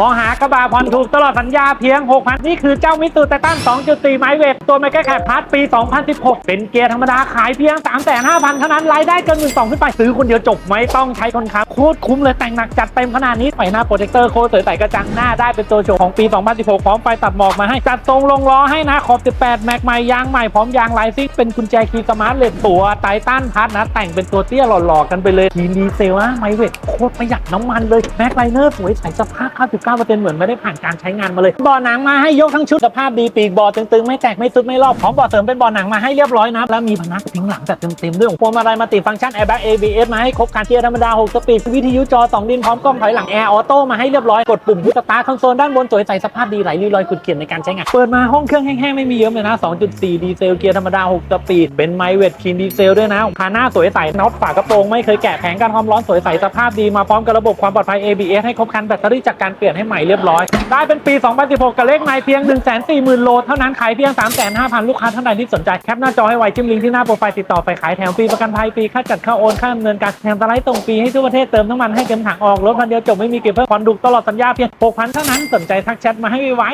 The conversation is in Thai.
พอหากระบะผ่อนถูกตลอดสัญญาเพียง 6,000 นี่คือเจ้ามิตซูไททัน2.4 ไมล์เวทตัวไมเคิลแคปพาร์ทปี 2016 เป็นเกียร์ธรรมดาขายเพียง 35,000 เท่านั้น รายได้เกิน 12,000 ขึ้นไปซื้อคนเดียวจบไม่ต้องใช้คนค้ำโคตรคุ้มเลยแต่งหนักจัดเต็มขนาดนี้ไฟหน้าโปรเจคเตอร์โคตรสวยใสกระจังหน้าได้เป็นตัวโชว์ของปี 2016 พร้อมไฟตัดหมอกมาให้จัดทรงลงล้อให้นะขอบ 18 แม็กใหม่ยางใหม่พร้อมยางลายซิกเป็นกุญแจคีย์สมาร์ทเลสตัวไททันพาร์ทนะแต่งเป็นตัวเตี้ยหล่อๆกันไปเลยทีดีเซลนะไมเวทโคตรประหยัดน้ำมันเลยแม็กไลเนอร์สวยใสสภาพ99%เหมือนไม่ได้ผ่านการใช้งานมาเลยบ่อหนังมาให้ยกทั้งชุดสภาพดีปีกบ่อตึงๆ ไม่แตกไม่ซุดไม่รอบพร้อมบ่อเสริมเป็นบ่อหนังมาให้เรียบร้อยนะแล้วมีพนักพิงหลังแบบเต็มๆด้วยพวงมาลัยมาติดฟังก์ชัน airbag ABS มาให้ครบการเกียร์ธรรมดา 6 สปีดวิทยุจอ 2 ดินพร้อมกล้องถอยหลังแอร์ออโต้มาให้เรียบร้อยกดปุ่มพุทสตาร์คอนโซลด้านบนสวยใสสภาพดีไหลรีลอยขุดเขียนในการใช้งานเปิดมาห้องเครื่องแห้งๆไม่มีเยิ้มเลยนะ 2.4 ดีเซลเกียร์ธรรมดา 6 สปีดเป็นไมเวทคีนดีเซลด้วยนะคาหน้าสวยใสน็อตฝากระโปรงไม่เคยแกะแผงกันความร้อนสวยใสสภาพดีมาพร้อมกับระบบความปลอดภัย ABS ให้ครบคันแบตเตอรี่จากการเปลี่ยนให้ใหม่เรียบร้อย ได้เป็นปี 2016 กับเลขไม้เพียง 140,000 โล เท่านั้นขายเพียง 3 5 0 0 0 ลูกค้าท่านใดที่สนใจ แคปหน้าจอให้ไวจิ้มลิงก์ที่หน้าโปรไฟล์ติดต่อไปขายแถมฟรีประกันภัยฟรีค่าจัดค่าโอนค่าดำเนินการแถมสไลด์ส่งฟรีให้ทั่วประเทศเติมน้ำมันให้เต็มถังออกรถคันเดียวจบไม่มีเก็บเพิ่มผ่อนดุกตลอดสัญญาเพียง6,000เท่านั้นสนใจทักแชทมาให้ไว